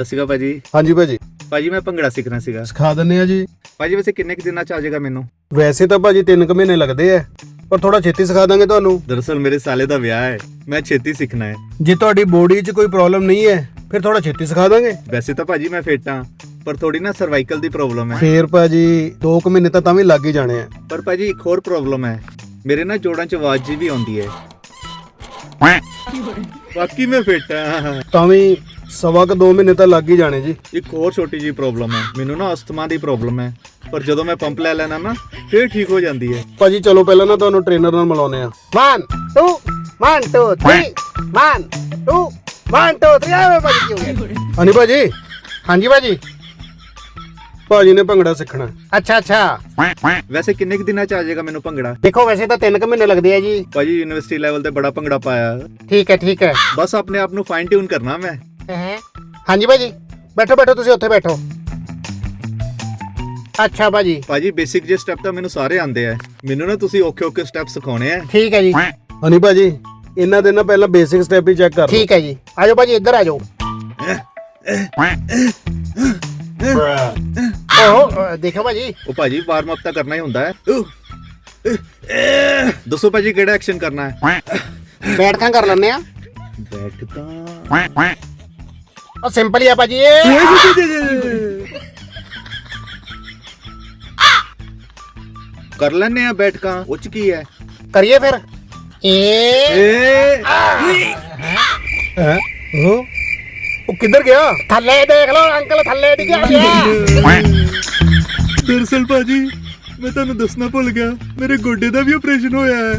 ਸਤਿ ਸ਼੍ਰੀ ਅਕਾਲ ਭਾਜੀ। ਹਾਂਜੀ ਭਾਜੀ। ਭਾਜੀ ਮੈਂ ਭੰਗੜਾ ਸਿੱਖਣਾ ਸੀਗਾ। ਸਿਖਾ ਦਿੰਨੇ ਆ ਜੀ। ਭਾਜੀ ਵੈਸੇ ਕਿੰਨੇ ਕੁ ਦਿਨਾਂ ਚ ਆ ਜਾਏਗਾ ਮੈਨੂੰ? ਵੈਸੇ ਤਾਂ ਭਾਜੀ 3 ਕੁ ਮਹੀਨੇ ਲੱਗਦੇ ਆ ਪਰ ਥੋੜਾ ਛੇਤੀ ਸਿਖਾ ਦਾਂਗੇ ਤੁਹਾਨੂੰ। ਦਰਅਸਲ ਮੇਰੇ ਸਾਲੇ ਦਾ ਵਿਆਹ ਹੈ ਮੈਂ ਛੇਤੀ ਸਿੱਖਣਾ ਹੈ ਜੇ ਤੁਹਾਡੀ ਬੋਡੀ 'ਚ ਕੋਈ ਪ੍ਰੋਬਲਮ ਨਹੀਂ ਹੈ ਫਿਰ ਥੋੜਾ ਛੇਤੀ ਸਿਖਾ ਦਾਂਗੇ। ਵੈਸੇ ਤਾਂ ਭਾਜੀ ਮੈਂ ਫਿੱਟ ਹਾਂ ਪਰ ਥੋੜੀ ਨਾ ਸਰਵਾਈਕਲ ਦੀ ਪ੍ਰੋਬਲਮ ਹੈ ਫੇਰ ਭਾਜੀ 2 ਕੁ ਮਹੀਨੇ ਤਾਂ ਤਾਂ ਵੀ ਲੱਗ ਹੀ ਜਾਣੇ ਆ ਪਰ ਭਾਜੀ ਇੱਕ ਹੋਰ ਪ੍ਰੋਬਲਮ ਹੈ ਮੇਰੇ ਨਾ ਜੋੜਾਂ 'ਚ ਆਵਾਜ਼ ਜੀ ਵੀ ਆਉਂਦੀ ਹੈ ਬਾਕੀ ਮੈਂ ਫਿੱਟ ਹਾਂ ਤਾਂ ਵੀ ਸਵਾ ਕੁ 2 ਮਹੀਨੇ ਤਾਂ ਲੱਗ ਹੀ ਜਾਣੇ ਜੀ। ਇੱਕ ਹੋਰ ਛੋਟੀ ਜੀ ਪ੍ਰੋਬਲਮ ਹੈ। ਮੈਨੂੰ ਨਾ ਅਸਥਮਾ ਦੀ ਪ੍ਰੋਬਲਮ ਹੈ। ਪਰ ਜਦੋਂ ਮੈਂ ਪੰਪ ਲੈ ਲੈਣਾ ਨਾ ਫਿਰ ਠੀਕ ਹੋ ਜਾਂਦੀ ਹੈ। ਭਾਜੀ ਚਲੋ ਪਹਿਲਾਂ ਨਾ ਤੁਹਾਨੂੰ ਟ੍ਰੇਨਰ ਨਾਲ ਮਿਲਾਉਨੇ ਆ 1 2 1 2 3 1 2 1 2 3 ਆਵੇ ਭਾਜੀ ਹਾਂਜੀ ਭਾਜੀ। ਹਾਂਜੀ ਭਾਜੀ। ਭਾਜੀ ਨੇ ਭੰਗੜਾ ਸਿੱਖਣਾ ਅੱਛਾ ਅੱਛਾ। ਵੈਸੇ ਕਿੰਨੇ ਕੁ ਦਿਨਾਂ 'ਚ ਆ ਜਾਏਗਾ ਮੈਨੂੰ ਭੰਗੜਾ? ਦੇਖੋ ਵੈਸੇ ਤਾਂ 3 ਕੁ ਮਹੀਨੇ ਲੱਗਦੇ ਆ ਜੀ। ਭਾਜੀ ਯੂਨੀਵਰਸਿਟੀ ਲੈਵਲ ਤੇ ਬੜਾ ਭੰਗੜਾ ਪਾਇਆ। ਠੀਕ ਹੈ ਠੀਕ ਹੈ। ਬਸ ਆਪਣੇ ਆਪ ਨੂੰ ਫਾਈਨ ਟਿਊਨ ਕਰਨਾ ਮੈਂ। ਹਾਂਜੀ ਭਾਜੀ ਬੈਠੋ ਬੈਠੋ ਤੁਸੀਂ ਉੱਥੇ ਬੈਠੋ। ਅੱਛਾ ਭਾਜੀ। ਭਾਜੀ ਬੇਸਿਕ ਜੇ ਸਟੈਪ ਤਾਂ ਮੈਨੂੰ ਸਾਰੇ ਆਉਂਦੇ ਆ। ਮੈਨੂੰ ਨਾ ਤੁਸੀਂ ਔਖੇ ਔਖੇ ਸਟੈਪ ਸਿਖਾਉਣੇ ਆ। ਠੀਕ ਹੈ ਜੀ। ਹਨੀ ਭਾਜੀ ਇਹਨਾਂ ਦੇ ਨਾ ਪਹਿਲਾਂ ਬੇਸਿਕ ਸਟੈਪ ਹੀ ਚੈੱਕ ਕਰ ਲਓ। ਠੀਕ ਹੈ ਜੀ। ਆਜੋ ਭਾਜੀ ਇੱਧਰ ਆਜੋ। ਓਹ ਦੇਖੋ ਭਾਜੀ। ਉਹ ਭਾਜੀ ਵਾਰਮ ਅਪ ਤਾਂ ਕਰਨਾ ਹੀ ਹੁੰਦਾ ਹੈ। ਦੱਸੋ ਭਾਜੀ ਕਿਹੜਾ ਐਕਸ਼ਨ ਕਰਨਾ ਹੈ? ਬੈਠਕਾਂ ਕਰ ਲੈਂਦੇ ਆ ਬੈਠ ਤਾਂ ਉਹ ਸਿੰਪਲ ਹੀ ਆ ਭਾਜੀ ਇਹ ਕਰ ਲੈਨੇ ਆ ਬੈਠਕਾਂ ਉੱਚ ਕੀ ਹੈ ਕਰੀਏ ਫਿਰ ਏ ਏ ਹੈ ਉਹ ਉਹ ਕਿੱਧਰ ਗਿਆ ਥੱਲੇ ਦੇਖ ਲਓ ਅੰਕਲ ਥੱਲੇ ਡਿੱਗਿਆ ਗਿਆ ਦਰਅਸਲ ਭਾਜੀ ਮੈਂ ਤੁਹਾਨੂੰ ਦੱਸਣਾ ਭੁੱਲ ਗਿਆ ਮੇਰੇ ਗੋਡੇ ਦਾ ਵੀ ਆਪਰੇਸ਼ਨ ਹੋਇਆ ਹੈ